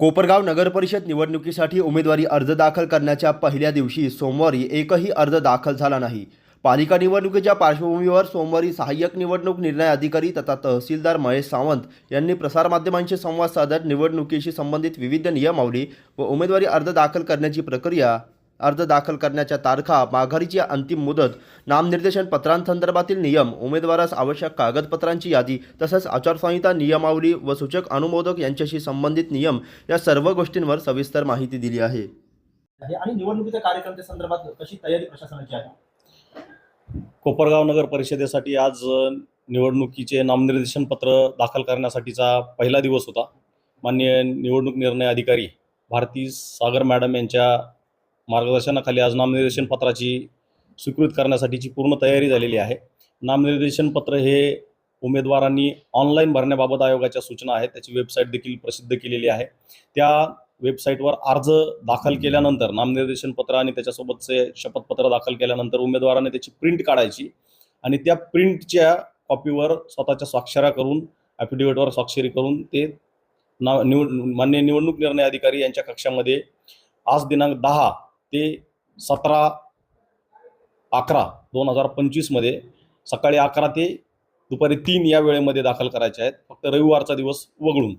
कोपरगाव नगरपरिषद निवडणुकीसाठी उमेदवारी अर्ज दाखल करण्याच्या पहिल्या दिवशी सोमवारी एकही अर्ज दाखल झाला नाही. पालिका निवडणुकीच्या पार्श्वभूमीवर सोमवारी सहाय्यक निवडणूक निर्णय अधिकारी तथा तहसीलदार महेश सावंत यांनी प्रसारमाध्यमांशी संवाद साधत निवडणुकीशी संबंधित विविध नियमावली व उमेदवारी अर्ज दाखल करण्याची प्रक्रिया अर्ज दाखल करण्याच्या तारखा माघारीची अंतिम मुदत नामनिर्देशन पत्रांसंदर्भातील नियम उमेदवारास आवश्यक कागदपत्रांची यादी तसंच आचारसंहिता नियमावली व सूचक अनुमोदक यांच्याशी संबंधित नियम या सर्व गोष्टींवर सविस्तर माहिती दिली आहे. आणि निवडणुकीच्या कार्यक्रमाच्या संदर्भात कशी तयारी प्रशासनाची आहे? कोपरगाव नगर परिषदेसाठी आज निवडणुकीचे नामनिर्देशन पत्र दाखल करण्यासाठीचा पहिला दिवस होता. माननीय निवडणूक निर्णय अधिकारी भारती सागर मॅडम यांच्या मार्गदर्शनाखाली आज नामनिर्देशन पत्राची स्वीकृत करण्यासाठीची पूर्ण तयारी झालेली आहे. नामनिर्देशन पत्र हे उमेदवारांनी ऑनलाईन भरण्याबाबत आयोगाच्या सूचना आहेत. त्याची वेबसाईट देखील प्रसिद्ध केलेली आहे. त्या वेबसाईटवर अर्ज दाखल केल्यानंतर नामनिर्देशन पत्र आणि त्याच्यासोबतचे शपथपत्र दाखल केल्यानंतर उमेदवाराने त्याची प्रिंट काढायची आणि त्या प्रिंटच्या कॉपीवर स्वतःच्या स्वाक्षऱ्या करून ॲफिडेव्हिटवर स्वाक्षरी करून ते ना निवड मान्य निवडणूक निर्णय अधिकारी यांच्या कक्षामध्ये आज दिनांक दहा ते सतरा अकरा दोन हजार पंचवीसमध्ये सकाळी अकरा ते दुपारी तीन या वेळेमध्ये दाखल करायचे आहेत. फक्त रविवारचा दिवस वगळून.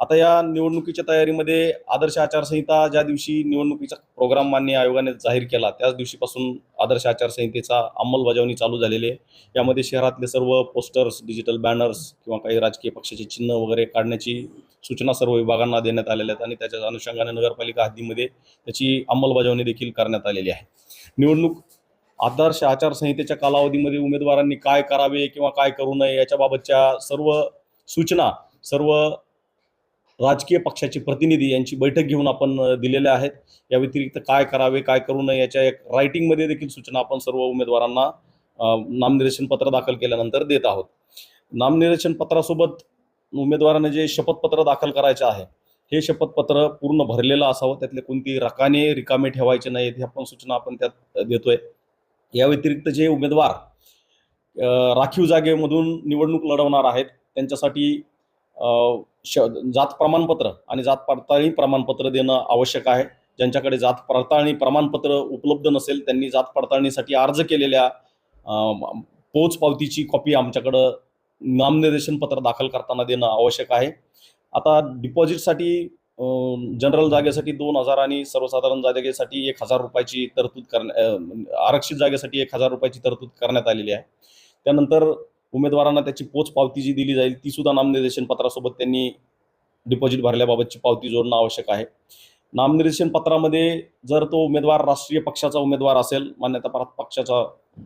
आता या निवडणुकीच्या तयारीमध्ये आदर्श आचारसंहिता ज्या दिवशी निवडणुकीचा प्रोग्राम मान्य आयोगाने जाहीर केला त्याच दिवशीपासून आदर्श आचारसंहितेचा अंमलबजावणी चालू झालेली आहे. यामध्ये शहरातले सर्व पोस्टर्स डिजिटल बॅनर्स किंवा काही राजकीय पक्षाचे चिन्ह वगैरे काढण्याची सूचना सर्व विभागांना देण्यात आलेल्या आहेत आणि त्याच्या अनुषंगाने नगरपालिका हद्दीमध्ये त्याची अंमलबजावणी देखील करण्यात आलेली आहे. निवडणूक आदर्श आचारसंहितेच्या कालावधीमध्ये उमेदवारांनी काय करावे किंवा काय करू नये याच्याबाबतच्या सर्व सूचना सर्व राजकीय पक्षाचे प्रतिनिधी यांची बैठक घेऊन आपण दिलेल्या आहेत. या व्यतिरिक्त काय करावे काय करू नये याच्या एक रायटिंगमध्ये देखील सूचना आपण सर्व उमेदवारांना नामनिर्देशन पत्र दाखल केल्यानंतर देत आहोत. नामनिर्देशन पत्रासोबत उमेदवाराने जे शपथपत्र दाखल करायचे आहे हे शपथपत्र पूर्ण भरलेलं असावं त्यातले कोणती रकाने रिकामे ठेवायचे नाहीत ह्या पण सूचना आपण त्यात देतोय. या व्यतिरिक्त जे उमेदवार राखीव जागेमधून निवडणूक लढवणार आहेत त्यांच्यासाठी श जात प्रमाणपत्र आणि जात पडताळणी प्रमाणपत्र देणं आवश्यक आहे. ज्यांच्याकडे जात पडताळणी प्रमाणपत्र उपलब्ध नसेल त्यांनी जात पडताळणीसाठी अर्ज केलेल्या पोच पावतीची कॉपी आमच्याकडं नामनिर्देशन पत्र दाखल करताना देणं आवश्यक आहे. आता डिपॉझिटसाठी जनरल जागेसाठी दोन हजार आणि सर्वसाधारण जागेसाठी एक हजार रुपयाची तरतूद करण्या म्हणजे आरक्षित जागेसाठी एक हजार रुपयाची तरतूद करण्यात आलेली आहे. त्यानंतर उमेदवारांना त्याची पोच पावती जी दिली जाईल ती सुद्धा नामनिर्देशन पत्रासोबत त्यांनी डिपॉझिट भरल्याबाबतची पावती जोडणं आवश्यक आहे. नामनिर्देशन पत्रामध्ये जर तो उमेदवार राष्ट्रीय पक्षाचा उमेदवार असेल मान्यताप्राप्त पक्षाचा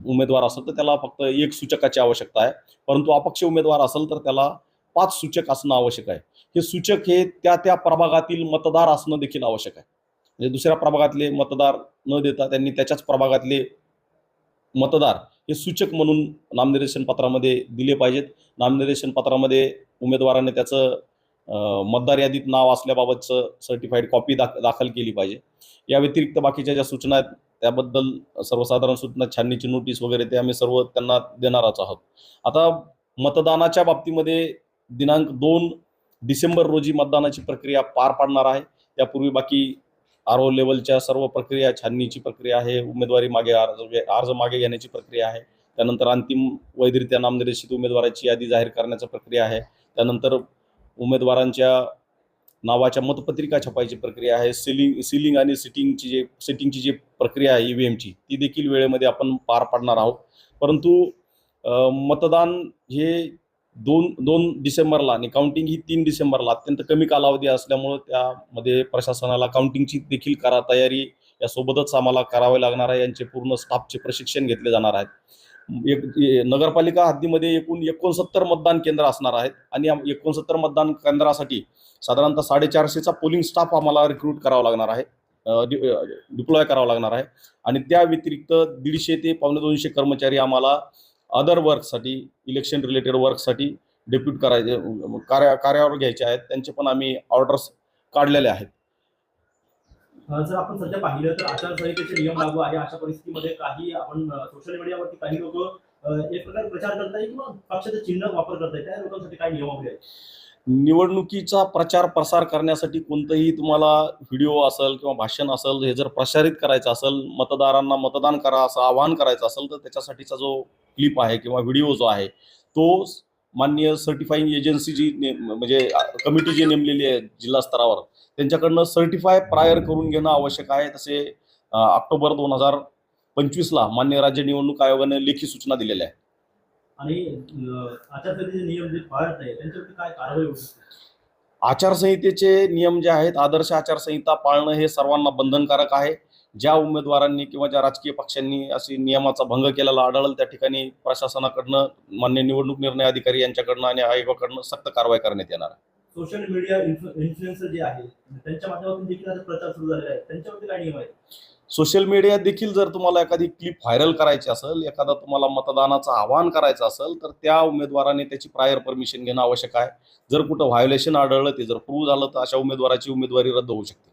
उमेदवार असेल तर त्याला फक्त एक सूचकाची आवश्यकता आहे. परंतु अपक्ष उमेदवार असेल तर त्याला पाच सूचक असणं आवश्यक आहे. हे सूचक हे त्या त्या प्रभागातील मतदार असणं देखील आवश्यक आहे. म्हणजे दुसऱ्या प्रभागातले मतदार न देता त्यांनी त्याच्याच प्रभागातले मतदार हे सूचक म्हणून नामनिर्देशन पत्रामध्ये दिले पाहिजेत. नामनिर्देशन पत्रामध्ये उमेदवाराने त्याचं मतदार यादीत नाव असल्याबाबतचं सर्टिफाईड कॉपी दाख दाखल केली पाहिजे. या व्यतिरिक्त बाकीच्या ज्या सूचना आहेत त्याबद्दल सर्वसाधारण सूचना छाननीची नोटीस वगैरे ते आम्ही सर्व त्यांना देणारच आहोत. आता मतदानाच्या बाबतीमध्ये दिनांक दोन डिसेंबर रोजी मतदानाची प्रक्रिया पार पाडणार आहे. त्यापूर्वी बाकी आर ओ लेवलच्या सर्व प्रक्रिया छाननीची प्रक्रिया आहे उमेदवारी मागे अर्ज म्हणजे अर्ज मागे घेण्याची प्रक्रिया आहे. त्यानंतर अंतिम वैधरित्या नामनिर्देशित उमेदवाराची यादी जाहीर करण्याची प्रक्रिया आहे. त्यानंतर उमेदवारांच्या नावाच्या मतपत्रिका छपायची प्रक्रिया आहे. सिलिंग सिलिंग आणि सिटिंगची जे सिटिंगची जी प्रक्रिया आहे ईव्हीएमची ती देखील वेळेमध्ये आपण पार पाडणार आहोत. परंतु मतदान हे दोन दोन डिसेंबरला आणि काउंटिंग ही तीन डिसेंबरला अत्यंत कमी कालावधी असल्यामुळं त्यामध्ये प्रशासनाला काउंटिंगची देखील करा तयारी यासोबतच आम्हाला करावे लागणार आहे. यांचे पूर्ण स्टाफचे प्रशिक्षण घेतले जाणार आहेत एक नगरपालिका हद्दीमध्ये एकूण एकोणसत्तर मतदान केंद्र असणार आहेत. आणि एकोणसत्तर मतदान केंद्रासाठी साधारणतः साडेचारशेचा पोलिंग स्टाफ आम्हाला रिक्रूट करावा लागणार आहे. डिप्लॉय करावा लागणार आहे. आणि त्या व्यतिरिक्त दीडशे ते पावणे दोनशे कर्मचारी आम्हाला अदर वर्कसाठी इलेक्शन रिलेटेड वर्कसाठी डेप्यूट करायचे कार्या कार्यावर घ्यायचे आहेत. त्यांचे पण आम्ही ऑर्डर्स काढलेले आहेत. जर आपण सध्या पाहिलं तर आचारसंहितेचे नियम लागू आहे. अशा परिस्थितीमध्ये काही आपण सोशल मीडियावरती काही लोक एक प्रकारे प्रचार करताय किंवा पक्षाचं चिन्ह वापर करताय त्या लोकांसाठी काय नियमावली आहे निवडणुकीचा प्रचार प्रसार करण्यासाठी कोणतंही तुम्हाला व्हिडिओ असेल किंवा भाषण असेल हे जर प्रसारित करायचं असेल मतदारांना मतदान करा असं आवाहन करायचं असेल तर त्याच्यासाठीचा जो क्लिप आहे किंवा व्हिडिओ जो आहे तो मान्य सर्टिफाईंग एजन्सी जी ने- म्हणजे कमिटी जी नेमलेली आहे जिल्हा स्तरावर त्यांच्याकडनं सर्टिफाय प्रायर करून घेणं आवश्यक आहे. तसे ऑक्टोबर दोन हजार पंचवीसला मान्य राज्य निवडणूक आयोगाने लेखी सूचना दिलेल्या आहे आणि आचारसंहितेचे नियम जे आहेत आदर्श आचारसंहिता पाळणं हे सर्वांना बंधनकारक आहे. ज्या उमेदवारांनी किंवा ज्या राजकीय पक्षांनी अशी नियमाचा भंग केलेला आढळल त्या ठिकाणी प्रशासनाकडनं मान्य निवडणूक निर्णय अधिकारी यांच्याकडनं आणि आयोगाकडनं सक्त कारवाई करण्यात येणार आहे. सोशल मीडिया इन्फ्लुएन्सर जे आहे त्यांच्या माध्यमातून देखील आता प्रचार सुरू झालेला आहे. त्यांच्यावरती काय नियम आहेत? सोशल मीडिया देखील जर तुम्हाला एखादी क्लिप व्हायरल करायची असेल एखादा तुम्हाला मतदानाचं आवाहन करायचं असेल तर त्या उमेदवाराने त्याची प्रायर परमिशन घेणं आवश्यक आहे. जर कुठं व्हायोलेशन आढळलं ते जर प्रूव्ह झालं तर अशा उमेदवाराची उमेदवारी रद्द होऊ शकते.